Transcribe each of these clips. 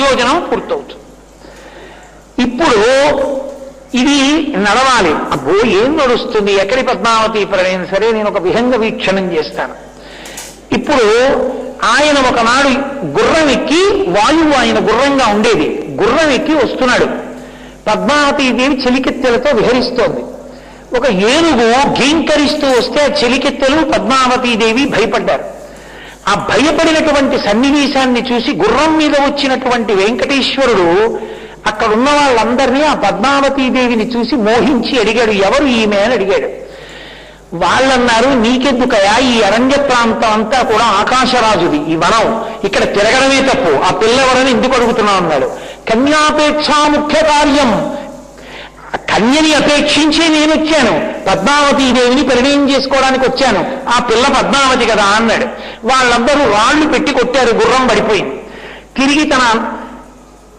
ప్రయోజనం పూర్తవుతుంది. ఇప్పుడు ఇది నడవాలి. అబ్బో ఏం నడుస్తుంది? ఎక్కడి పద్మావతి ప్రణయం? సరే నేను ఒక విహంగ వీక్షణం చేస్తాను. ఇప్పుడు ఆయన ఒకనాడు గుర్రం ఎక్కి వాయువు ఆయన గుర్రంగా ఉండేది. గుర్రం ఎక్కి వస్తున్నాడు. పద్మావతి దేవి చెలికెత్తెలతో విహరిస్తోంది. ఒక ఏనుగు గీంకరిస్తూ వస్తే చెలికెత్తెలు పద్మావతీదేవి భయపడ్డారు. ఆ భయపడినటువంటి సన్నివేశాన్ని చూసి గుర్రం మీద వచ్చినటువంటి వెంకటేశ్వరుడు అక్కడ ఉన్న వాళ్ళందరినీ ఆ పద్మావతీదేవిని చూసి మోహించి అడిగాడు ఎవరు ఈమె? అని అడిగాడు. వాళ్ళన్నారు నీకెందుకయా ఈ అరణ్య ప్రాంతం అంతా కూడా ఆకాశరాజుది ఈ వనం. ఇక్కడ తిరగడమే తప్పు. ఆ పిల్లవరని ఎందుకు అడుగుతున్నావు? అన్నాడు. కన్యాపేక్షా ముఖ్య కార్యం. ఆ కన్యని అపేక్షించి నేను వచ్చాను పద్మావతీదేవిని పరిణయం చేసుకోవడానికి వచ్చాను. ఆ పిల్ల పద్మావతి కదా అన్నాడు. వాళ్ళందరూ రాళ్ళు పెట్టి కొట్టారు గుర్రం పడిపోయింది తిరిగి తన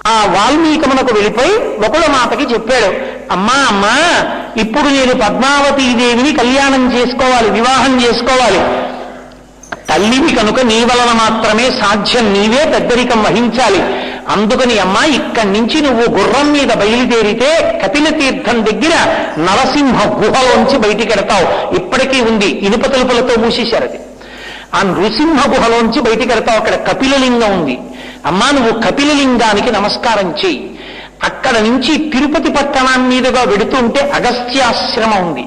ఆ వాల్మీకమునకు వెళ్ళిపోయి ఒకడు మాతకి చెప్పాడు అమ్మా అమ్మా ఇప్పుడు నేను పద్మావతి దేవిని కళ్యాణం చేసుకోవాలి వివాహం చేసుకోవాలి. తల్లివి కనుక నీ వలన మాత్రమే సాధ్యం నీవే పెద్దరికం వహించాలి. అందుకని అమ్మా ఇక్కడి నుంచి నువ్వు గుర్రం మీద బయలుదేరితే కపిల తీర్థం దగ్గర నరసింహ గుహలోంచి బయటికి ఎడతావు ఇప్పటికీ ఉంది ఇనుప తలుపులతో మూసేశారు అది. ఆ నృసింహ గుహలోంచి బయటికి వెళ్తావు అక్కడ కపిలలింగం ఉంది. అమ్మా నువ్వు కపిలలింగానికి నమస్కారం చెయ్యి. అక్కడ నుంచి తిరుపతి పట్టణం మీదుగా వెడుతుంటే అగస్త్యాశ్రమం ఉంది.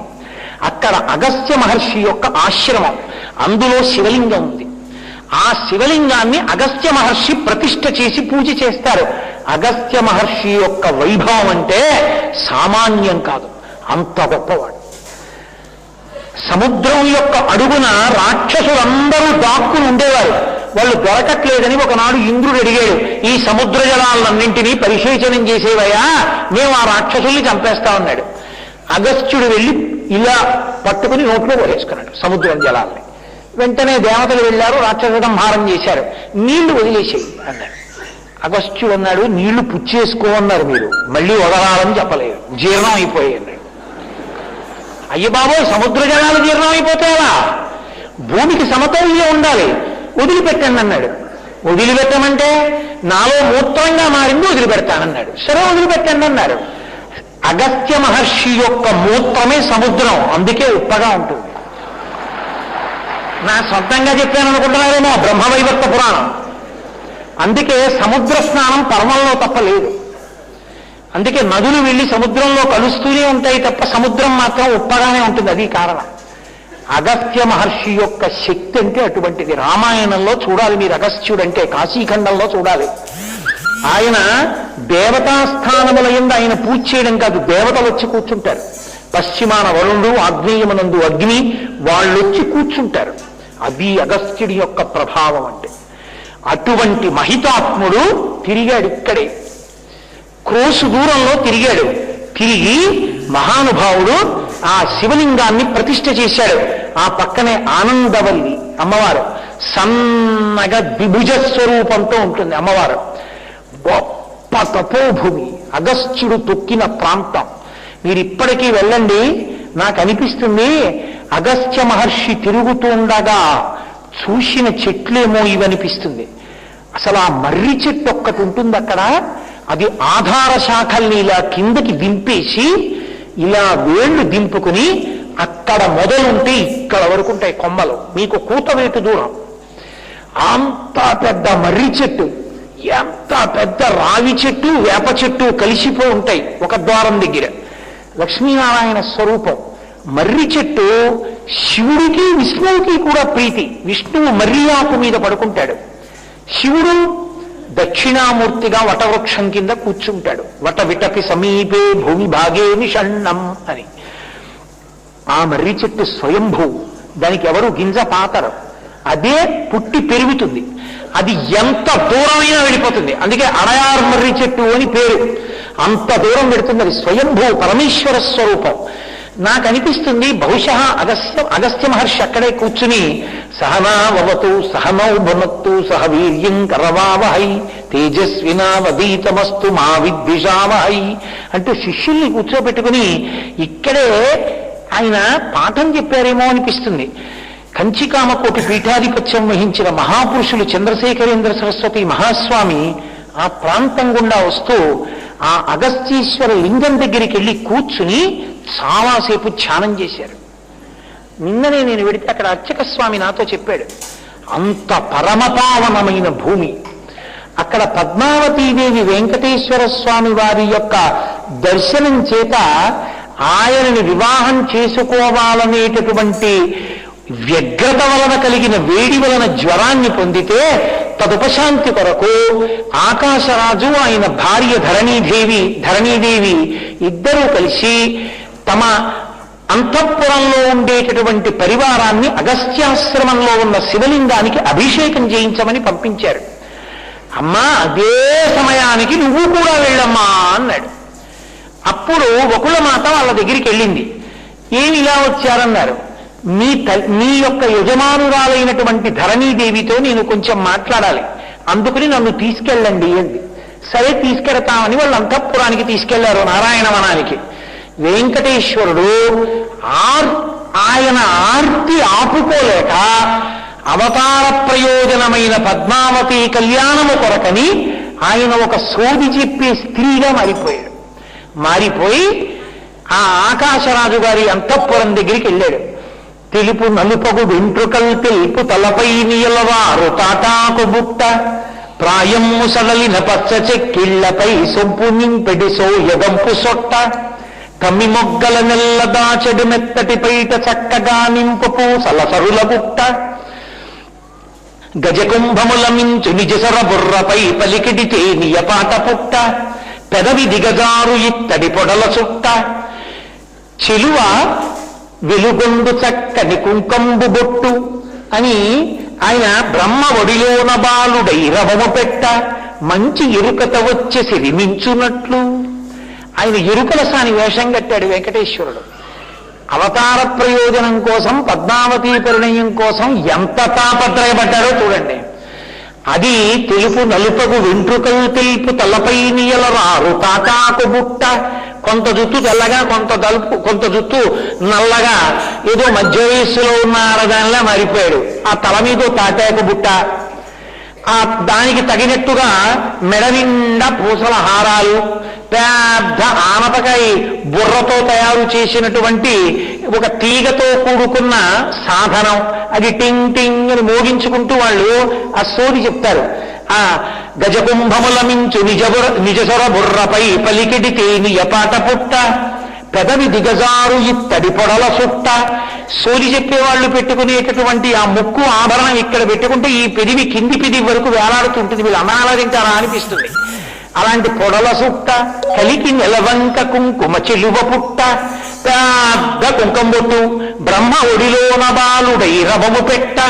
అక్కడ అగస్త్య మహర్షి యొక్క ఆశ్రమం. అందులో శివలింగం ఉంది. ఆ శివలింగాన్ని అగస్త్య మహర్షి ప్రతిష్ట చేసి పూజ చేస్తారు. అగస్త్య మహర్షి యొక్క వైభవం అంటే సామాన్యం కాదు. అంత గొప్పవాడు. సముద్రం యొక్క అడుగున రాక్షసులందరూ దాక్కుని ఉండేవారు. వాళ్ళు దొరకట్లేదని ఒకనాడు ఇంద్రుడు అడిగాడు ఈ సముద్ర జలాలన్నింటినీ పరిశేచనం చేసేవయ్యా? మేము ఆ రాక్షసుల్ని చంపేస్తా ఉన్నాడు అగస్త్యుడు వెళ్ళి ఇలా పట్టుకుని నోట్లో పోసేసుకున్నాడు సముద్రం జలాల్ని. వెంటనే దేవతలు వెళ్ళారు రాక్షస సంహారం చేశారు. నీళ్ళు వదిలేసేయి అన్నాడు. అగస్త్యుడు అన్నాడు నీళ్ళు పుచ్చేసుకో అన్నారు మీరు. మళ్ళీ వదలాలని చెప్పలేదు. జీర్ణం అయిపోయాయి అన్నాడు అయ్య బాబోయ్ సముద్ర జలాలు జీర్ణం భూమికి సమతౌల్యం ఉండాలి. వదిలిపెట్టండి అన్నాడు. వదిలిపెట్టమంటే నాలో మూత్రంగా మారింది వదిలిపెడతానన్నాడు. సరే వదిలిపెట్టండి అన్నారు అగస్త్య మహర్షి యొక్క మూత్రమే సముద్రం అందుకే ఉప్పగా ఉంటుంది. నా సొంతంగా చెప్పాను అనుకుంటున్నారేమో బ్రహ్మవైవర్త పురాణం. అందుకే సముద్ర స్నానం పర్వంలో తప్ప లేదు అందుకే నదులు వెళ్ళి సముద్రంలో కలుస్తూనే ఉంటాయి తప్ప సముద్రం మాత్రం ఉప్పగానే ఉంటుంది. అది కారణం. అగస్త్య మహర్షి యొక్క శక్తి అంటే అటువంటిది. రామాయణంలో చూడాలి మీరు. అగస్త్యుడంటే కాశీఖండంలో చూడాలి. ఆయన దేవతాస్థానముల ఎందు ఆయన పూజ చేయడం కాదు. దేవతలు వచ్చి కూర్చుంటారు. పశ్చిమాన వరుణుడు ఆగ్నేయమునందు అగ్ని వాళ్ళు వచ్చి కూర్చుంటారు. అది అగస్త్యుడి యొక్క ప్రభావం అంటే. అటువంటి మహితాత్ముడు తిరిగాడు ఇక్కడే. క్రోసు దూరంలో తిరిగాడు. తిరిగి మహానుభావుడు ఆ శివలింగాన్ని ప్రతిష్ఠ చేశాడు. ఆ పక్కనే ఆనందవల్లి అమ్మవారు. సన్నగా ద్విభుజ స్వరూపంతో ఉంటుంది అమ్మవారు. గొప్ప తపోభూమి అగస్త్యుడు తొక్కిన ప్రాంతం. మీరు ఇప్పటికీ వెళ్ళండి. నాకు అనిపిస్తుంది అగస్త్య మహర్షి తిరుగుతుండగా చూసిన చెట్లేమో ఇవనిపిస్తుంది. అసలు ఆ మర్రి చెట్టు ఒక్కటి ఉంటుంది అక్కడ అది ఆధార శాఖల్ని ఇలా కిందకి దింపేసి ఇలా వేళ్ళు దింపుకుని అక్కడ మొదలుంటే ఇక్కడ వరకు ఉంటాయి కొమ్మలు. మీకు కూతవేటు దూరం. అంత పెద్ద మర్రి చెట్టు ఎంత పెద్ద రావి చెట్టు వేప చెట్టు కలిసిపో ఉంటాయి ఒక ద్వారం దగ్గర. లక్ష్మీనారాయణ స్వరూపం. మర్రి చెట్టు శివుడికి విష్ణువుకి కూడా ప్రీతి. విష్ణువు మర్రి ఆకు మీద పడుకుంటాడు. శివుడు దక్షిణామూర్తిగా వటవృక్షం కింద కూర్చుంటాడు. వట విటపి సమీపే భూమి భాగే నిషణ్ణం అని. ఆ మర్రి చెట్టు స్వయంభూ. దానికి ఎవరు గింజ పాతరు? అదే పుట్టి పెరుగుతుంది. అది ఎంత దూరమైనా వెళ్ళిపోతుంది. అందుకే అడయార్ మర్రి చెట్టు అని పేరు. అంత దూరం పెడుతుంది అది స్వయంభూ పరమేశ్వర స్వరూపం. నాకు అనిపిస్తుంది బహుశా అగస్త్య అగస్త్య మహర్షి అక్కడే కూర్చుని సహనావతు సహనౌ భునత్తు సహ వీర్యం కరవావహై తేజస్వినావదీతమస్తు మా విద్విషావహై అంటూ శిష్యుల్ని కూర్చోబెట్టుకుని ఇక్కడే ఆయన పాఠం చెప్పారేమో అనిపిస్తుంది. కంచికామకోటి పీఠాధిపత్యం వహించిన మహాపురుషులు చంద్రశేఖరేంద్ర సరస్వతి మహాస్వామి ఆ ప్రాంతం గుండా వస్తూ ఆ అగస్తీశ్వర లింగం దగ్గరికి వెళ్ళి కూర్చుని చాలాసేపు ధ్యానం చేశారు. నిన్ననే నేను వెడితే అక్కడ అర్చక స్వామి నాతో చెప్పాడు అంత పరమపావనమైన భూమి. అక్కడ పద్మావతీదేవి వెంకటేశ్వర స్వామి వారి యొక్క దర్శనం చేత ఆయనని వివాహం చేసుకోవాలనేటటువంటి వ్యగ్రత వలన కలిగిన వేడి వలన జ్వరాన్ని పొందితే తదుపశాంతి కొరకు ఆకాశరాజు ఆయన భార్య ధరణీదేవి ధరణీదేవి ఇద్దరూ కలిసి తమ అంతఃపురంలో ఉండేటటువంటి పరివారాన్ని అగస్త్యాశ్రమంలో ఉన్న శివలింగానికి అభిషేకం చేయించమని పంపించారు. అమ్మా అదే సమయానికి నువ్వు కూడా వెళ్ళమ్మా అన్నాడు. అప్పుడు ఒకళ్ళ మాత వాళ్ళ దగ్గరికి వెళ్ళింది. ఏమి ఇలా వచ్చారన్నారు? మీ మీ యొక్క యజమానురాలైనటువంటి ధరణీదేవితో నేను కొంచెం మాట్లాడాలి. అందుకని నన్ను తీసుకెళ్ళండి అంది. సరే తీసుకెడతామని వాళ్ళు అంతఃపురానికి తీసుకెళ్ళారు నారాయణవనానికి వెంకటేశ్వరుడు ఆర్ ఆయన ఆర్తి ఆపుకోలేక అవతార ప్రయోజనమైన పద్మావతి కళ్యాణము కొరకని ఆయన ఒక సోది చెప్పే స్త్రీగా మారిపోయాడు. మారిపోయి ఆ ఆకాశరాజు గారి అంతఃపురం దగ్గరికి వెళ్ళాడు. తెలుపు నలుపగు వెంట్రుకల్ తెలుపు తలపై నియలవారు తాటాకు బుట్ట ప్రాయం సడలిన పచ్చ చెక్కిళ్ళపై సొంపు నింపెడి సోయగంపు సొట్ట. కమ్మి మొగ్గల నెల్ల మెత్తటి పైట చక్కగా నింపు పూసల సరుల గజకుంభముల మించు నిజసర బుర్రపై పలికిడితే నియపాట పుట్ట. పెదవి దిగజారు ఇత్తడి పొడల చుట్ట చిలువ వెలుగొండు చక్కని కుంకంబు బొట్టు అని ఆయన బ్రహ్మ ఒడిలోన బాలుడై రవము పెట్ట. మంచి ఎరుకత వచ్చి సిరిమించునట్లు. ఆయన ఎరుకల సాని వేషం కట్టాడు వెంకటేశ్వరుడు. అవతార ప్రయోజనం కోసం పద్మావతి పరిణయం కోసం ఎంత తాపత్రయపడ్డారో చూడండి. అది తెలుపు నలుపగు వెంట్రుకలు తెలుపు తలపై నీయల రారు తాకాకు బుట్ట. కొంత జుట్టు తెల్లగా కొంత దలుపు కొంత జుట్టు నల్లగా. ఏదో మధ్య వయస్సులో ఉన్న ఆడదానిలా మారిపోయాడు. ఆ తల మీద తాటాకు బుట్ట. ఆ దానికి తగినట్టుగా మెడ నిండా పూసల హారాలు. పెద్ద ఆనపకాయ బుర్రతో తయారు చేసినటువంటి ఒక తీగతో కూడుకున్న సాధనం. అది టింగ్ టింగ్ అని మోగించుకుంటూ వాళ్ళు ఆ సోది చెప్తారు. ఆ గజకుంభముల మించు నిజబుర నిజసొర బుర్రపై పలికిడి తేని ఎపాట పుట్ట పెదవి దిగజారు ఇత్తడి పొడల సుట్ట. సోది చెప్పేవాళ్ళు పెట్టుకునేటటువంటి ఆ ముక్కు ఆభరణం ఇక్కడ పెట్టుకుంటే ఈ పెదివి కింది పెదివి వరకు వేలాడుతుంటుంది. వీళ్ళు అనాలదింటారా అనిపిస్తుంది. అలాంటి పొడల సుట్ట కలికి నెలవంక కుంకుమ చెలువ పుట్ట పెద్ద కుంకంబొట్టు బ్రహ్మ ఒడిలోన బాలుడై రవము పెట్ట.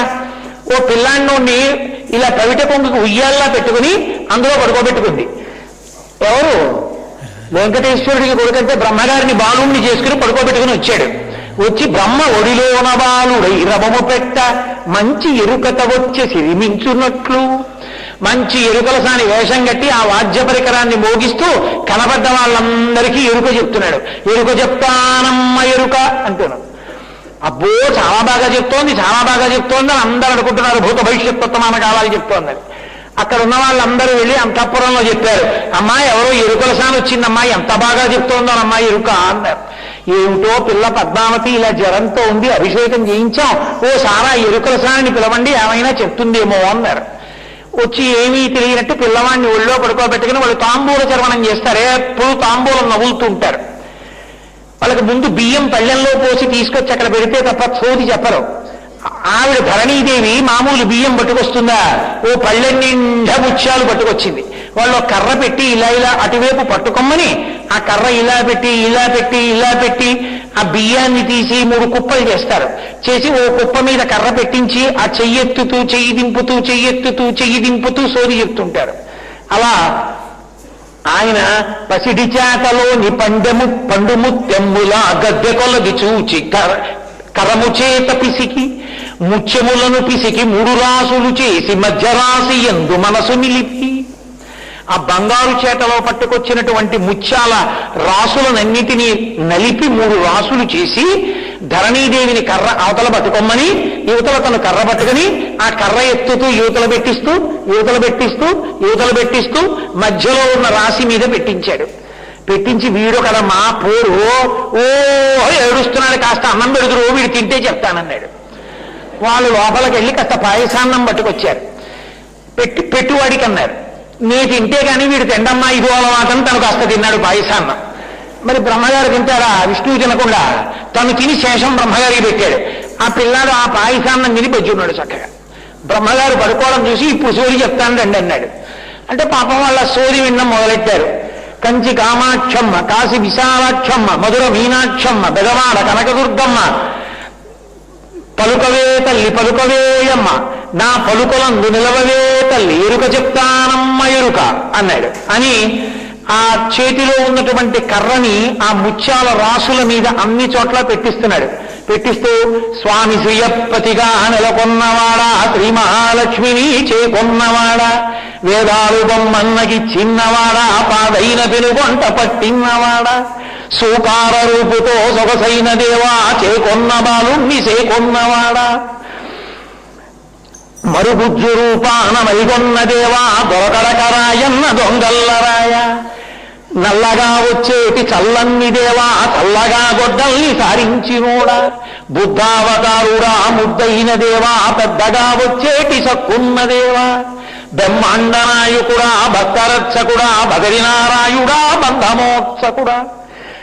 ఓ పిల్లాన్ని ఇలా కవిట కొంగుకు ఉయ్యాల్లా పెట్టుకుని అందులో పడుకోబెట్టుకుంది. ఎవరు? వెంకటేశ్వరుడికి కొడుకంటే బ్రహ్మగారిని బాలుణ్ణి చేసుకుని పడుకోబెట్టుకుని వచ్చాడు. వచ్చి బ్రహ్మ ఒడిలోన బాలుడై రవము పెట్ట. మంచి ఎరుకత వచ్చి సిరిమించున్నట్లు మంచి ఎరుకలసాని వేషం కట్టి ఆ వాద్య పరికరాన్ని మోగిస్తూ కనబడ్డ వాళ్ళందరికీ ఎరుక చెప్తున్నాడు. ఎరుక చెప్తానమ్మ ఎరుక అంటున్నాడు. అబ్బో చాలా బాగా చెప్తోంది చాలా బాగా చెప్తోంది అని అందరూ అనుకుంటున్నారు. భూత భవిష్యత్ కావాలి చెప్తోందని. అక్కడ ఉన్న వాళ్ళందరూ వెళ్ళి అంతఃపురంలో చెప్పారు. అమ్మాయి ఎవరో ఎరుకల సాని వచ్చిందమ్మా ఎంత బాగా చెప్తోందో అమ్మాయి ఎరుక అన్నారు. ఏమిటో పిల్ల పద్మావతి ఇలా జ్వరంతో ఉంది అభిషేకం చేయించాం. ఓ సారా ఎరుకల సాని పిలవండి ఏమైనా చెప్తుందేమో అన్నారు. వచ్చి ఏమీ తెలియనట్టు పిల్లవాడిని ఒళ్ళో పడుకోబెట్టుకుని వాళ్ళు తాంబూల చర్మణం చేస్తారు. ఎప్పుడు తాంబూలం నవ్వులుతూ ఉంటారు వాళ్ళకి ముందు బియ్యం పళ్ళెంలో పోసి తీసుకొచ్చి అక్కడ పెడితే తప్ప సోది చెప్పరు. ఆవిడ ధరణీదేవి మామూలు బియ్యం పట్టుకొస్తుందా? ఓ పళ్ళెం నిండా ముత్యాలు పట్టుకొచ్చింది. వాళ్ళు కర్ర పెట్టి ఇలా ఇలా అటువైపు పట్టుకోమని ఆ కర్ర ఇలా పెట్టి ఇలా పెట్టి ఇలా పెట్టి ఆ బియ్యాన్ని తీసి మూడు కుప్పలు చేస్తారు. చేసి ఓ కుప్ప మీద కర్ర పెట్టించి ఆ చెయ్యెత్తుతూ చెయ్యి దింపుతూ చెయ్యెత్తుతూ చెయ్యి దింపుతూ సోది చెప్తుంటారు. అలా ఆయన పసిడి చేతలోని పండెము పండుము తెమ్ముల గద్దె కొలది చూచి కర కరము చేత పిసికి ముత్యములను పిసికి మూడు రాసులు చేసి మధ్యరాశి ఎందు మనసు నిలిపి. ఆ బంగారు చేతలో పట్టుకొచ్చినటువంటి ముత్యాల రాసులనన్నిటినీ నలిపి మూడు రాసులు చేసి ధరణీదేవిని కర్ర అవతల పట్టుకోమని యువతల తను కర్ర పట్టుకుని ఆ కర్ర ఎత్తుతూ యువతలు పెట్టిస్తూ యువతలు పెట్టిస్తూ యువతలు పెట్టిస్తూ మధ్యలో ఉన్న రాశి మీద పెట్టించాడు. పెట్టించి వీడు కదా మా పోరు. ఓ ఏడుస్తున్నాడు కాస్త అన్నం పెడుతురు వీడు తింటే చెప్తానన్నాడు. వాళ్ళు లోపలికి వెళ్ళి కాస్త పాయసాన్నం పట్టుకొచ్చారు. పెట్టి పెట్టువాడికి అన్నారు నీ తింటే కానీ వీడు తిండమ్మా ఇది మాత్రం తను కాస్త తిన్నాడు పాయసాన్న మరి బ్రహ్మగారు తింటాడా? విష్ణువు తినకుండా. తను తిని శేషం బ్రహ్మగారికి పెట్టాడు. ఆ పిల్లాడు ఆ పాయసాన్నం తిని పెంచున్నాడు చక్కగా. బ్రహ్మగారు పడుకోవడం చూసి ఇప్పుడు సోది చెప్తాను రండి అన్నాడు. అంటే పాపం వాళ్ళ సోది వినడం మొదలెట్టారు. కంచి కామాక్షమ్మ కాశీ విశాలాక్షమ్మ మధుర మీనాక్షమ్మ బెదవాడ కనకదుర్గమ్మ పలుకవే తల్లి పలుకవేయమ్మ నా పలుకలందు నిలవవే తల్లి ఎరుక చెప్తానమ్మ ఎరుక అన్నాడు. అని ఆ చేతిలో ఉన్నటువంటి కర్రని ఆ ముత్యాల రాసుల మీద అన్ని చోట్ల పెట్టిస్తున్నాడు. పెట్టిస్తూ స్వామి శ్రీయప్పతిగా నెలకొన్నవాడా శ్రీ మహాలక్ష్మిని చేకొన్నవాడా వేదాలు బొమ్మన్నకి చిన్నవాడా పాదైన పెనుగొంట పట్టిన్నవాడా సూకార రూపుతో సొగసైన దేవా చేకొన్న బాలుణ్ణి చేకొన్నవాడా? మరుగుజ్జు రూపాన మైగొన్న దేవా దొరకడకరాయన్న దొంగల్లరాయ? నల్లగా వచ్చేటి చల్లన్ని దేవా చల్లగా గొడ్డల్ని సారించినోడా? బుద్ధావతారుడా ముద్దైన దేవా పెద్దగా వచ్చేటి సక్కున్న దేవా? బ్రహ్మాండ నాయకుడా భక్తరక్షకుడా బదరినారాయుడా బంధమోత్సకుడా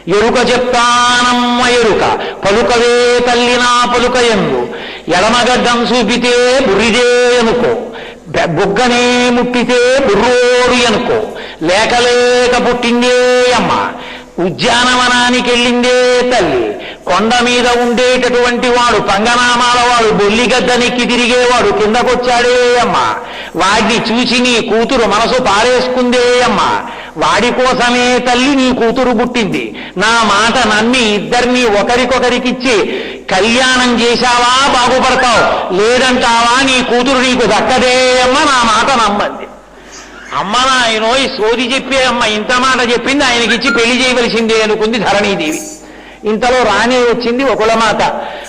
ఎరుక చెప్తానమ్మ ఎరుక. పలుకవే తల్లి నా పలుకయందు ఎడమగడ్డం చూపితే బుర్రిదే అనుకో. బుగ్గనే ముట్టితే బుర్రోడు అనుకో. లేక లేక పుట్టిందే అమ్మ. ఉద్యానవనానికి వెళ్ళిందే తల్లి. కొండ మీద ఉండేటటువంటి వాడు పంగనామాల వాడు బొల్లిగద్దనెక్కి తిరిగేవాడు కిందకొచ్చాడే అమ్మ. వాడిని చూసి నీ కూతురు మనసు పారేసుకుందే అమ్మ. వాడి కోసమే తల్లి నీ కూతురు పుట్టింది. నా మాట నమ్మి ఇద్దరిని ఒకరికొకరికిచ్చి కళ్యాణం చేశావా? బాగుపడతావు. లేదంటావా? నీ కూతురు నీకు దక్కదే అమ్మ నా మాట నమ్మంది. అమ్మ నాయనో ఈ సోది చెప్పే అమ్మ ఇంత మాట చెప్పింది ఆయనకిచ్చి పెళ్ళి చేయవలసిందే అనుకుంది ధరణీదేవి. ఇంతలో రాణి వచ్చింది ఒకలమాత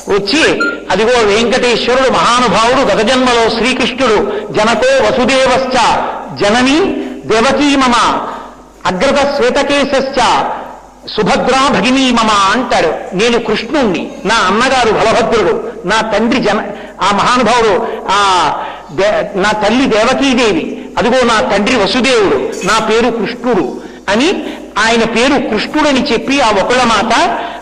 వచ్చి అదిగో వెంకటేశ్వరుడు మహానుభావుడు గత జన్మలో శ్రీకృష్ణుడు జనతో వసుదేవశ్చ జనని దేవకీ మమ అగ్రత శ్వేతకేశశ్చ సుభద్రా భగినీ మమ అంటాడు. నేను కృష్ణుణ్ణి నా అన్నగారు బలభద్రుడు నా తండ్రి జన ఆ మహానుభావుడు ఆ నా తల్లి దేవకీదేవి అదిగో నా తండ్రి వసుదేవుడు నా పేరు కృష్ణుడు అని ఆయన పేరు కృష్ణుడని చెప్పి ఆ ఒకళ్ళ మాట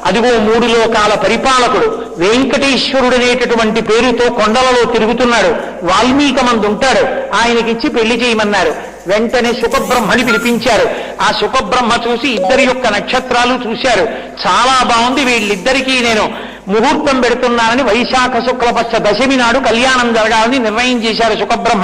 అదిగో మూడు లోకాల పరిపాలకుడు వెంకటేశ్వరుడనేటటువంటి పేరుతో కొండలలో తిరుగుతున్నాడు వాల్మీకమందు ఉంటాడు ఆయనకిచ్చి పెళ్ళి చేయమన్నారు వెంటనే సుఖబ్రహ్మని పిలిపించారు. ఆ సుఖబ్రహ్మ చూసి ఇద్దరి యొక్క నక్షత్రాలు చూశారు. చాలా బాగుంది వీళ్ళిద్దరికీ నేను ముహూర్తం పెడుతున్నానని వైశాఖ శుక్లపక్ష దశమి నాడు కళ్యాణం జరగాలని నిర్ణయం చేశారు సుఖబ్రహ్మ.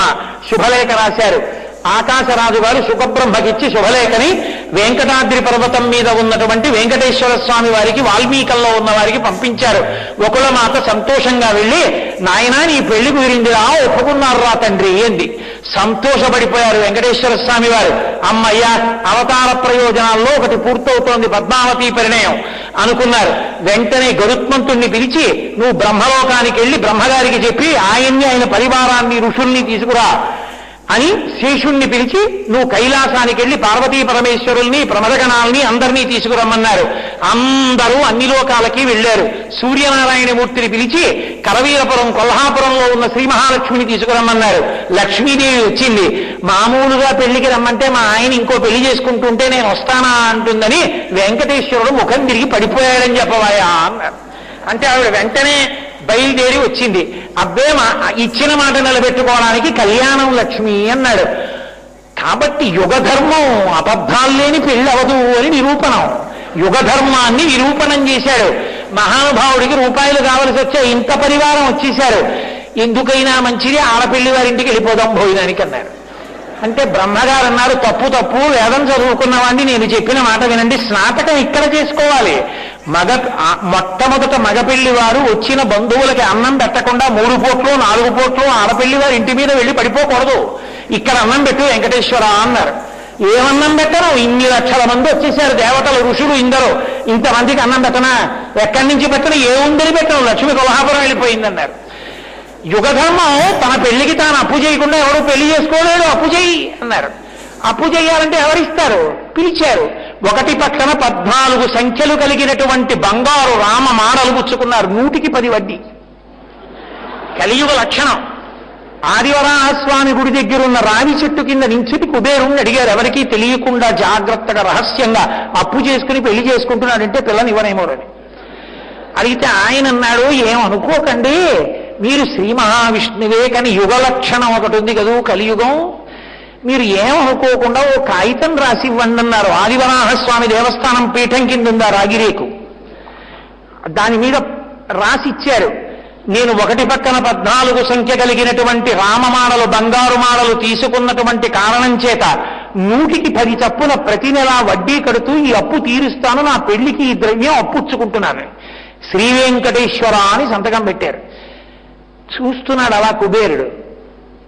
శుభలేఖ రాశారు. ఆకాశరాజు గారు సుఖబ్రహ్మకిచ్చి శుభలేఖని వెంకటాద్రి పర్వతం మీద ఉన్నటువంటి వెంకటేశ్వర స్వామి వారికి వాల్మీకంలో ఉన్న వారికి పంపించారు. ఒకళ్ళ మాత సంతోషంగా వెళ్ళి నాయనా నీ పెళ్ళి కుదిరిందిరా ఒప్పుకున్నారు రా తండ్రి ఏంది సంతోషపడిపోయారు వెంకటేశ్వర స్వామి వారు. అమ్మయ్య అవతార ప్రయోజనాల్లో ఒకటి పూర్తవుతోంది పద్మావతి పరిణయం అనుకున్నారు. వెంటనే గరుత్మంతుణ్ణి పిలిచి నువ్వు బ్రహ్మలోకానికి వెళ్ళి బ్రహ్మగారికి చెప్పి ఆయన్ని ఆయన పరివారాన్ని ఋషుల్ని తీసుకురా. అని శేషుణ్ణి పిలిచి నువ్వు కైలాసానికి వెళ్ళి పార్వతీ పరమేశ్వరుల్ని ప్రమదగణాల్ని అందరినీ తీసుకురమ్మన్నారు. అందరూ అన్ని లోకాలకి వెళ్ళారు. సూర్యనారాయణమూర్తిని పిలిచి కరవీరపురం కొల్హాపురంలో ఉన్న శ్రీ మహాలక్ష్మిని తీసుకురమ్మన్నారు. లక్ష్మీదేవి వచ్చింది. మామూలుగా పెళ్ళికి రమ్మంటే మా ఆయన ఇంకో పెళ్ళి చేసుకుంటుంటే నేను వస్తానా అంటుందని వెంకటేశ్వరుడు ముఖం తిరిగి పడిపోయాడని చెప్పవాయా అన్నారు. అంటే ఆవిడ వెంటనే బయలుదేరి వచ్చింది. అబ్బే మా ఇచ్చిన మాట నిలబెట్టుకోవడానికి కళ్యాణం లక్ష్మి అన్నాడు. కాబట్టి యుగధర్మం అబద్ధాలు లేని పెళ్ళి అవదు అని నిరూపణం. యుగధర్మాన్ని నిరూపణం చేశాడు. మహానుభావుడికి రూపాయలు కావలసి వచ్చే ఇంత పరివారం వచ్చేశారు. ఎందుకైనా మంచిది ఆడపిల్లి వారింటికి వెళ్ళిపోదాం భోజనానికి అన్నారు. అంటే బ్రహ్మగారు అన్నారు తప్పు తప్పు వేదం చదువుకున్నవాడిని నేను చెప్పిన మాట వినండి స్నాతకం ఇక్కడ చేసుకోవాలి. మగ మొట్టమొదట మగపెళ్ళి వారు వచ్చిన బంధువులకి అన్నం పెట్టకుండా మూడు పోట్లు నాలుగు పోట్లు ఆడపెళ్ళి వారు ఇంటి మీద వెళ్ళి పడిపోకూడదు. ఇక్కడ అన్నం పెట్టు వెంకటేశ్వర అన్నారు. ఏమన్నం పెట్టరు? ఇన్ని లక్షల మంది వచ్చేసారు దేవతలు ఋషులు ఇందరూ. ఇంతమందికి అన్నం పెట్టనా? ఎక్కడి నుంచి పెట్టను? ఏ ఉందని పెట్టను? లక్ష్మి కొల్హాపురం వెళ్ళిపోయిందన్నారు. యుగధర్మం తన పెళ్ళికి తాను అప్పు చేయకుండా ఎవరు పెళ్ళి చేసుకోలేడు అప్పు చేయి అన్నారు. అప్పు చేయాలంటే ఎవరిస్తారు? పిలిచారు. ఒకటి పక్కన పద్నాలుగు సంఖ్యలు కలిగినటువంటి బంగారు రామ మాడలు పుచ్చుకున్నారు. నూటికి పది వడ్డీ. కలియుగ లక్షణం. ఆదివరాహస్వామి గుడి దగ్గర ఉన్న రావి చెట్టు కింద నించుటి కుబేరుణ్ణి అడిగారు. ఎవరికీ తెలియకుండా జాగ్రత్తగా రహస్యంగా అప్పు చేసుకుని పెళ్ళి చేసుకుంటున్నాడంటే పిల్లని ఇవ్వనేమోరని అడిగితే ఆయన అన్నాడు ఏమనుకోకండి మీరు శ్రీ మహావిష్ణువే కానీ యుగ లక్షణం ఒకటి ఉంది కదూ కలియుగం. మీరు ఏమనుకోకుండా ఓ కాగితం రాసి ఇవ్వండి అన్నారు ఆదివరాహస్వామి దేవస్థానం పీఠం కింద ఉందా రాగిరేకు? దాని మీద రాసిచ్చారు. నేను ఒకటి పక్కన పద్నాలుగు సంఖ్య కలిగినటువంటి రామమాడలు బంగారు మాడలు తీసుకున్నటువంటి కారణం చేత నూటికి పది చప్పున ప్రతి నెల వడ్డీ కడుతూ ఈ అప్పు తీరుస్తాను. నా పెళ్ళికి ఈ ద్రవ్యం అప్పుచ్చుకుంటున్నాను. శ్రీ వెంకటేశ్వర అని సంతకం పెట్టారు. చూస్తున్నాడు అలా కుబేరుడు.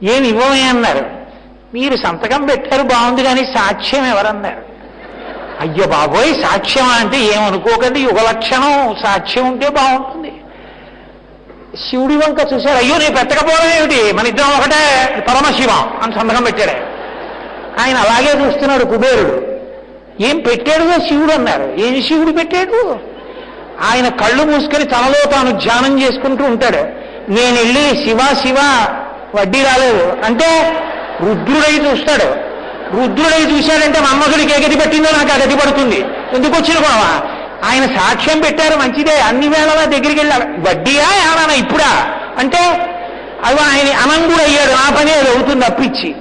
ఏమి ఇవ్వమే అన్నారు? మీరు సంతకం పెట్టారు బాగుంది కానీ సాక్ష్యం ఎవరన్నారు? అయ్యో బాబోయ్ సాక్ష్యం అంటే ఏమనుకోకండి యుగ లక్షణం. సాక్ష్యం ఉంటే బాగుంటుంది. శివుడి వంక చూశారు అయ్యో నేను పెట్టకపోవడం ఏమిటి? మన ఇద్దరం ఒకటే పరమశివం అని సంతకం పెట్టాడే. ఆయన. ఆయన అలాగే చూస్తున్నాడు కుబేరుడు. ఏం పెట్టాడుగా శివుడు అన్నారు. ఏం శివుడు పెట్టాడు? ఆయన కళ్ళు మూసుకొని తనలో తాను ధ్యానం చేసుకుంటూ ఉంటాడు. నేను వెళ్ళి శివ శివ వడ్డీ రాలేదు. అంటే రుద్రుడై చూస్తాడు. రుద్రుడై చూశాడంటే మన్మధుడికి ఏ గతి పట్టిందో నాకు ఆ పడుతుంది. ఎందుకు వచ్చిన బావా ఆయన సాక్ష్యం పెట్టారు మంచిదే. అన్ని వేళలా దగ్గరికి వెళ్ళారు వడ్డీయా ఏమన్నా ఇప్పుడా? అంటే అవి ఆయన అనంగుడు అయ్యాడు ఆ పని అది అవుతుంది అప్పిచ్చి.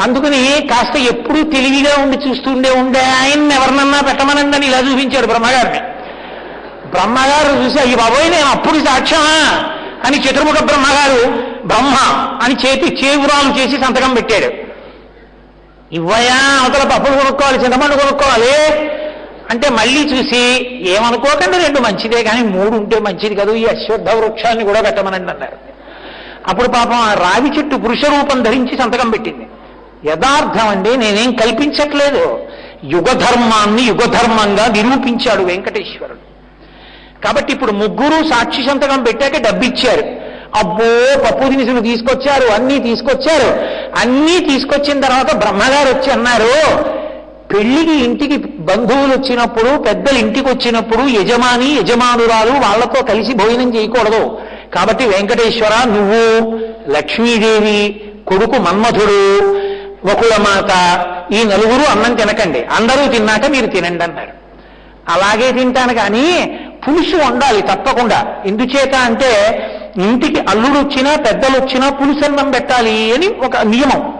అందుకని కాస్త ఎప్పుడూ తెలివిగా ఉండి చూస్తుండే ఉండే ఆయన్ని ఎవరినన్నా పెట్టమనందని ఇలా చూపించాడు బ్రహ్మగారిని. బ్రహ్మగారు చూసి అయ్యి బాబోయ్ నేను అప్పుడు సాక్ష్యమా? అని చతుర్ముఖ బ్రహ్మగారు బ్రహ్మ అని చేతి చేవురాలు చేసి సంతకం పెట్టాడు. ఇవ్వయా అవతల పప్పులు కొనుక్కోవాలి చింతపండు కొనుక్కోవాలి. అంటే మళ్ళీ చూసి ఏమనుకోకండి రెండు మంచిదే కానీ మూడు ఉంటే మంచిది కదా ఈ అశ్వద్ధ వృక్షాన్ని కూడా పెట్టమనండి అన్నారు. అప్పుడు పాపం ఆ రావి చెట్టు పురుష రూపం ధరించి సంతకం పెట్టింది. యథార్థం అండి నేనేం కల్పించట్లేదు. యుగధర్మాన్ని యుగధర్మంగా నిరూపించాడు వెంకటేశ్వరుడు. కాబట్టి ఇప్పుడు ముగ్గురు సాక్షి సంతకం పెట్టాక డబ్బిచ్చారు. అబ్బో పప్పు దినుసులు తీసుకొచ్చారు అన్నీ తీసుకొచ్చారు. అన్నీ తీసుకొచ్చిన తర్వాత బ్రహ్మగారు వచ్చి అన్నారు పెళ్ళికి ఇంటికి బంధువులు వచ్చినప్పుడు పెద్దలు ఇంటికి వచ్చినప్పుడు యజమాని యజమానురాలు వాళ్ళతో కలిసి భోజనం చేయకూడదు. కాబట్టి వెంకటేశ్వర నువ్వు లక్ష్మీదేవి కొడుకు మన్మధుడు వకుళమాత ఈ నలుగురు అన్నం తినకండి. అందరూ తిన్నాక మీరు తినండి అన్నారు. అలాగే తింటాను కానీ పులుసు వండాలి తప్పకుండా. ఎందుచేత అంటే ఇంటికి అల్లుడు వచ్చినా పెద్దలు వచ్చినా పులుసన్నం పెట్టాలి అని ఒక నియమం.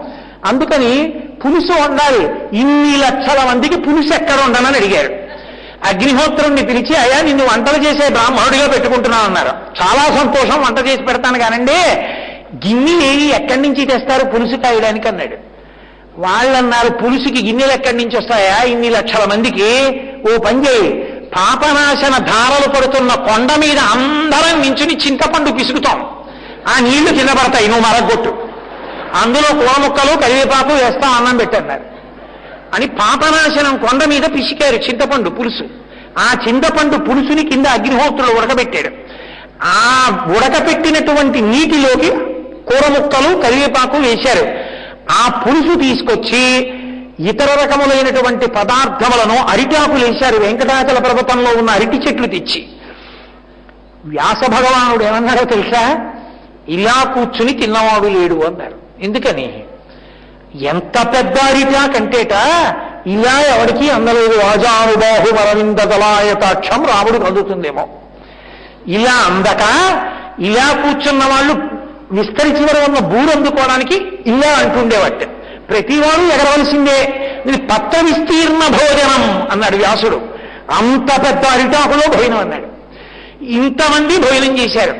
అందుకని పులుసు వండాలి. ఇన్ని లక్షల మందికి పులుసు ఎక్కడ ఉండనని అడిగారు. అగ్నిహోత్రుణ్ణి పిలిచి అయ్యా నిన్ను వంటలు చేసే బ్రాహ్మణుడిగా పెట్టుకుంటున్నాను అన్నారు. చాలా సంతోషం వంట చేసి పెడతాను కానండి. గిన్నె ఎక్కడి నుంచి తెస్తారు పులుసు కాయడానికి అన్నాడు. వాళ్ళన్నారు పులుసుకి గిన్నెలు ఎక్కడి నుంచి వస్తాయా? ఇన్ని లక్షల మందికి. ఓ పని చేయి. పాపనాశన ధారలు పడుతున్న కొండ మీద అందరం నించుని చింతపండు పిసుకుతాం. ఆ నీళ్ళు కింద పడతాయి నువ్వు మరగొట్టు. అందులో కూర ముక్కలు కరివేపాకు వేస్తా అన్నం పెట్టన్నారు అని పాపనాశనం కొండ మీద పిసికారు చింతపండు పులుసు. ఆ చింతపండు పులుసుని కింద అగ్నిహోత్రులు ఉడకబెట్టాడు. ఆ ఉడకబెట్టినటువంటి నీటిలోకి కూర ముక్కలు కరివేపాకు వేశారు. ఆ పులుసు తీసుకొచ్చి ఇతర రకములైనటువంటి పదార్థములను అరిటాకులు వేశారు. వెంకటాచల పర్వతంలో ఉన్న అరిటి చెట్లు తెచ్చి. వ్యాస భగవానుడు ఏమన్నాడో తెలుసా? ఇలా కూర్చుని తిన్నవాడు లేడు అన్నారు. ఎందుకని? ఎంత పెద్ద అరిటాకంటేట ఇలా ఎవరికి అందలేదు. రాజానుబాహు అరవింద దళాయతాక్షం రాముడు కదుతుందేమో. ఇలా అందక ఇలా కూర్చున్న వాళ్ళు విస్తరి ఉన్న బూరు అందుకోవడానికి ఇలా అంటుండేవాట ప్రతివాడు ఎగరవలసిందే. ఇది పత్ర విస్తీర్ణ భోజనం అన్నాడు వ్యాసుడు. అంత పెద్ద అరిటాకులో భోజనం అన్నాడు. ఇంతమంది భోజనం చేశారు.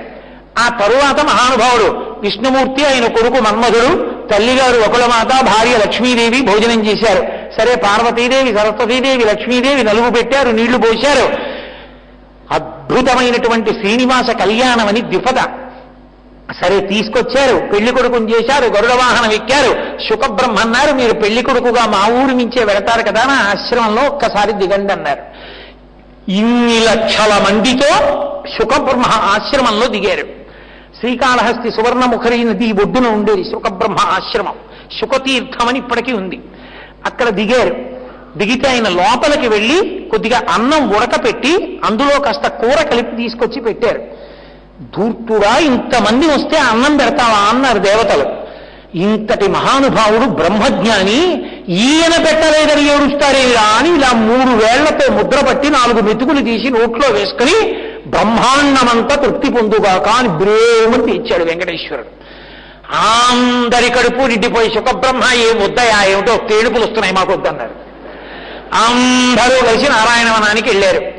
ఆ తరువాత మహానుభావుడు విష్ణుమూర్తి ఆయన కొడుకు మన్మధుడు తల్లిగారు ఒకలమాత భార్య లక్ష్మీదేవి భోజనం చేశారు. సరే పార్వతీదేవి సరస్వతీదేవి లక్ష్మీదేవి నలుగు పెట్టారు నీళ్ళు పోశారు. అద్భుతమైనటువంటి శ్రీనివాస కళ్యాణం అని ద్విపద. సరే తీసుకొచ్చారు. పెళ్ళి కొడుకుని చేశారు గరుడ వాహనం ఎక్కారు. శుకబ్రహ్మ అన్నారు మీరు పెళ్ళి కొడుకుగా మా ఊరు నుంచే వెళతారు కదా నా ఆశ్రమంలో ఒక్కసారి దిగండి అన్నారు. ఇన్ని లక్షల మందితో శుకబ్రహ్మ ఆశ్రమంలో దిగారు. శ్రీకాళహస్తి సువర్ణముఖరి నది ఒడ్డున ఉండేది శుకబ్రహ్మ ఆశ్రమం. శుకతీర్థం అని ఇప్పటికీ ఉంది. అక్కడ దిగారు. దిగితే ఆయన లోపలికి వెళ్ళి కొద్దిగా అన్నం ఉడకపెట్టి అందులో కాస్త కూర కలిపి తీసుకొచ్చి పెట్టారు. ధూర్తుడా ఇంతమంది వస్తే అన్నం పెడతావా అన్నారు దేవతలు. ఇంతటి మహానుభావుడు బ్రహ్మజ్ఞాని ఈయన పెట్టలేదని ఏడుస్తారేలా అని ఇలా మూడు వేళ్ళతో ముద్ర పట్టి నాలుగు మెతుకులు తీసి నోట్లో వేసుకుని బ్రహ్మాండమంతా తృప్తి పొందుగాక అని బ్రేమని ఇచ్చాడు వెంకటేశ్వరుడు. అందరి కడుపు నిండిపోయి సుఖబ్రహ్మ ఏం వద్దయా ఏమిటో తేడుపులు వస్తున్నాయి మాకు వద్దన్నారు. అందరూ కలిసి నారాయణవనానికి వెళ్ళారు.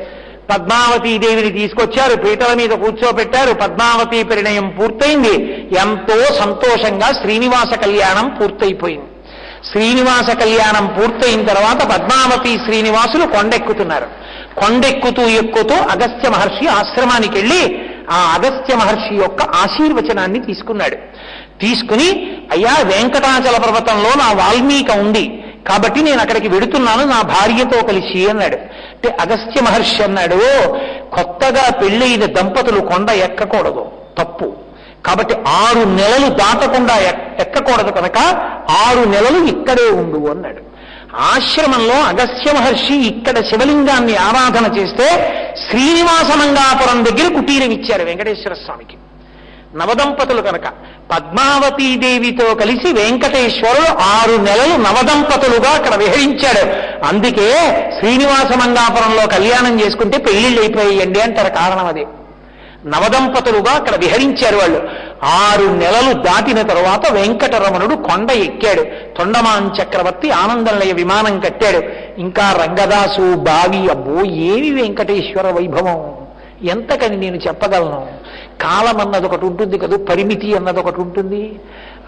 పద్మావతీదేవిని తీసుకొచ్చారు పీటల మీద కూర్చోబెట్టారు పద్మావతి పరిణయం పూర్తయింది. ఎంతో సంతోషంగా శ్రీనివాస కళ్యాణం పూర్తయిపోయింది. శ్రీనివాస కళ్యాణం పూర్తయిన తర్వాత పద్మావతి శ్రీనివాసులు కొండెక్కుతున్నారు. కొండెక్కుతూ ఎక్కుతూ అగస్త్య మహర్షి ఆశ్రమానికి వెళ్ళి ఆ అగస్త్య మహర్షి యొక్క ఆశీర్వచనాన్ని తీసుకున్నాడు. తీసుకుని అయ్యా వెంకటాచల పర్వతంలో నా వాల్మీక ఉంది. కాబట్టి నేను అక్కడికి వెడుతున్నాను నా భార్యతో కలిసి అన్నాడు. అంటే అగస్త్య మహర్షి అన్నాడు కొత్తగా పెళ్ళైన దంపతులు కొండ ఎక్కకూడదు తప్పు. కాబట్టి ఆరు నెలలు దాటకుండా ఎక్కకూడదు కనుక ఆరు నెలలు ఇక్కడే ఉండు అన్నాడు. ఆశ్రమంలో అగస్త్య మహర్షి ఇక్కడ శివలింగాన్ని ఆరాధన చేస్తే శ్రీనివాస మంగాపురం దగ్గర కుటీరం ఇచ్చారు వెంకటేశ్వర స్వామికి. నవదంపతులు కనుక. పద్మావతీదేవితో కలిసి వెంకటేశ్వరుడు ఆరు నెలలు నవదంపతులుగా అక్కడ విహరించాడు. అందుకే శ్రీనివాస మంగాపురంలో కళ్యాణం చేసుకుంటే పెళ్ళిళ్ళు అయిపోయాయండి అంటారు కారణం అదే. నవదంపతులుగా అక్కడ విహరించారు వాళ్ళు. ఆరు నెలలు దాటిన తరువాత వెంకటరమణుడు కొండ ఎక్కాడు. తొండమాన్ చక్రవర్తి ఆనందంలయ విమానం కట్టాడు. ఇంకా రంగదాసు బావి అబ్బో ఏమి వెంకటేశ్వర వైభవం? ఎంతకని నేను చెప్పగలను? కాలం అన్నది ఒకటి ఉంటుంది కదా పరిమితి అన్నది ఒకటి ఉంటుంది.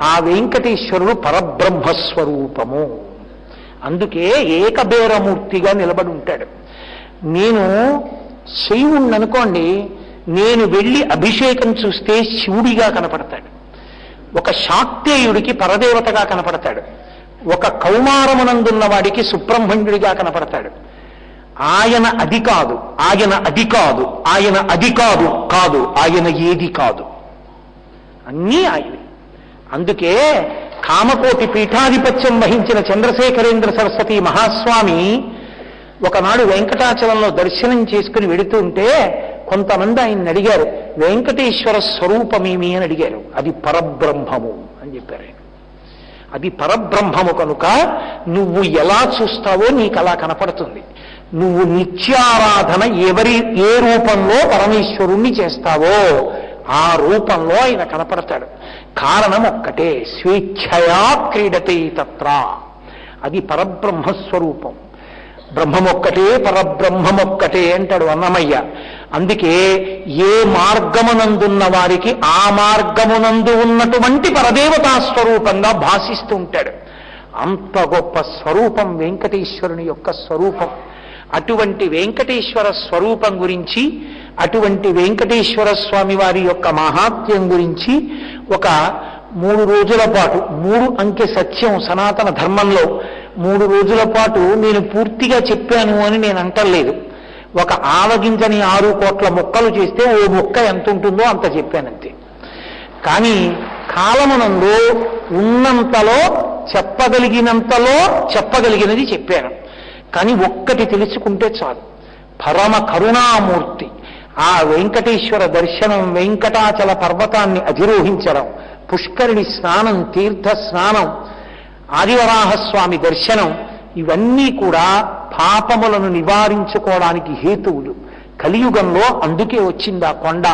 ఆ వెంకటేశ్వరుడు పరబ్రహ్మస్వరూపము. అందుకే ఏకబేరమూర్తిగా నిలబడి ఉంటాడు. నేను శివుణ్ణి అనుకోండి నేను వెళ్ళి అభిషేకం చూస్తే శివుడిగా కనపడతాడు. ఒక శాక్తేయుడికి పరదేవతగా కనపడతాడు. ఒక కౌమారమునందున్న వాడికి సుబ్రహ్మణ్యుడిగా కనపడతాడు. ఆయన అది కాదు ఆయన అది కాదు ఆయన అది కాదు కాదు ఆయన ఏది కాదు. అన్నీ ఆయనే. అందుకే కామకోటి పీఠాధిపత్యం వహించిన చంద్రశేఖరేంద్ర సరస్వతి మహాస్వామి ఒకనాడు వెంకటాచలంలో దర్శనం చేసుకుని వెడుతూ ఉంటే కొంతమంది ఆయన అడిగారు వెంకటేశ్వర స్వరూపమేమి? అని అడిగారు. అది పరబ్రహ్మము అని చెప్పారు ఆయన. అది పరబ్రహ్మము కనుక నువ్వు ఎలా చూస్తావో నీకు అలా కనపడుతుంది. నువ్వు నిత్యారాధన ఎవరి ఏ రూపంలో పరమేశ్వరుణ్ణి చేస్తావో ఆ రూపంలో ఆయన కనపడతాడు. కారణం ఒక్కటే స్వేచ్ఛయా క్రీడతే తత్ర. అది పరబ్రహ్మస్వరూపం. బ్రహ్మమొక్కటే పరబ్రహ్మమొక్కటే అంటాడు అన్నమయ్య. అందుకే ఏ మార్గమునందున్న వారికి ఆ మార్గమునందు ఉన్నటువంటి పరదేవతా స్వరూపంగా భాషిస్తూ ఉంటాడు. అంత గొప్ప స్వరూపం వెంకటేశ్వరుని యొక్క స్వరూపం. అటువంటి వెంకటేశ్వర స్వరూపం గురించి అటువంటి వెంకటేశ్వర స్వామి వారి యొక్క మహాత్మ్యం గురించి ఒక మూడు రోజుల పాటు మూడు అంకె సత్యం సనాతన ధర్మంలో మూడు రోజుల పాటు నేను పూర్తిగా చెప్పాను అని నేను అంటలేదు. ఒక ఆవగింజని ఆరు కోట్ల మొక్కలు చేస్తే ఓ మొక్క ఎంత ఉంటుందో అంత చెప్పానంతే. కానీ కాలమునందు ఉన్నంతలో చెప్పగలిగినంతలో చెప్పగలిగినది చెప్పాను. కానీ ఒక్కటి తెలుసుకుంటే చాలు. పరమ కరుణామూర్తి ఆ వెంకటేశ్వర దర్శనం వెంకటాచల పర్వతాన్ని అధిరోహించడం పుష్కరిణి స్నానం తీర్థ స్నానం ఆదివరాహస్వామి దర్శనం ఇవన్నీ కూడా పాపములను నివారించుకోవడానికి హేతువులు. కలియుగంలో అందుకే వచ్చింది ఆ కొండ.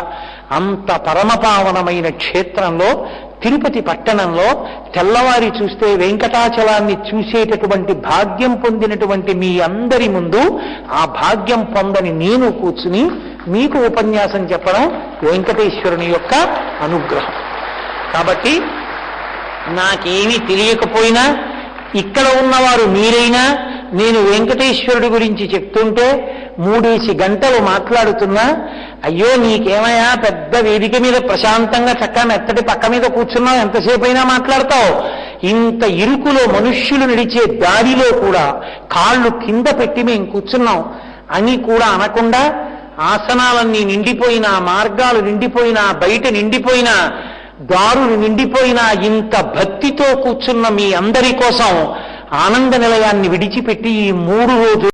అంత పరమపావనమైన క్షేత్రంలో తిరుపతి పట్టణంలో తెల్లవారి చూస్తే వెంకటాచలాన్ని చూసేటటువంటి భాగ్యం పొందినటువంటి మీ అందరి ముందు ఆ భాగ్యం పొందని నేను కూర్చుని మీకు ఉపన్యాసం చెప్పడం వెంకటేశ్వరుని యొక్క అనుగ్రహం. కాబట్టి నాకేమీ తెలియకపోయినా ఇక్కడ ఉన్నవారు మీరైనా నేను వెంకటేశ్వరుడి గురించి చెప్తుంటే మూడేసి గంటలు మాట్లాడుతున్నా అయ్యో నీకేమయ్యా పెద్ద వేదిక మీద ప్రశాంతంగా చక్కగా మెత్తటి పక్క మీద కూర్చున్నావు ఎంతసేపు అయినా మాట్లాడతావు. ఇంత ఇరుకులో మనుష్యులు నడిచే దారిలో కూడా కాళ్ళు కింద పెట్టి మేము కూర్చున్నాం. అని కూడా అనకుండా ఆసనాలన్నీ నిండిపోయినా మార్గాలు నిండిపోయినా బయట నిండిపోయినా దారులు నిండిపోయినా ఇంత భక్తితో కూర్చున్న మీ అందరి కోసం ఆనంద నిలయాన్ని విడిచిపెట్టి ఈ మూడు రోజులు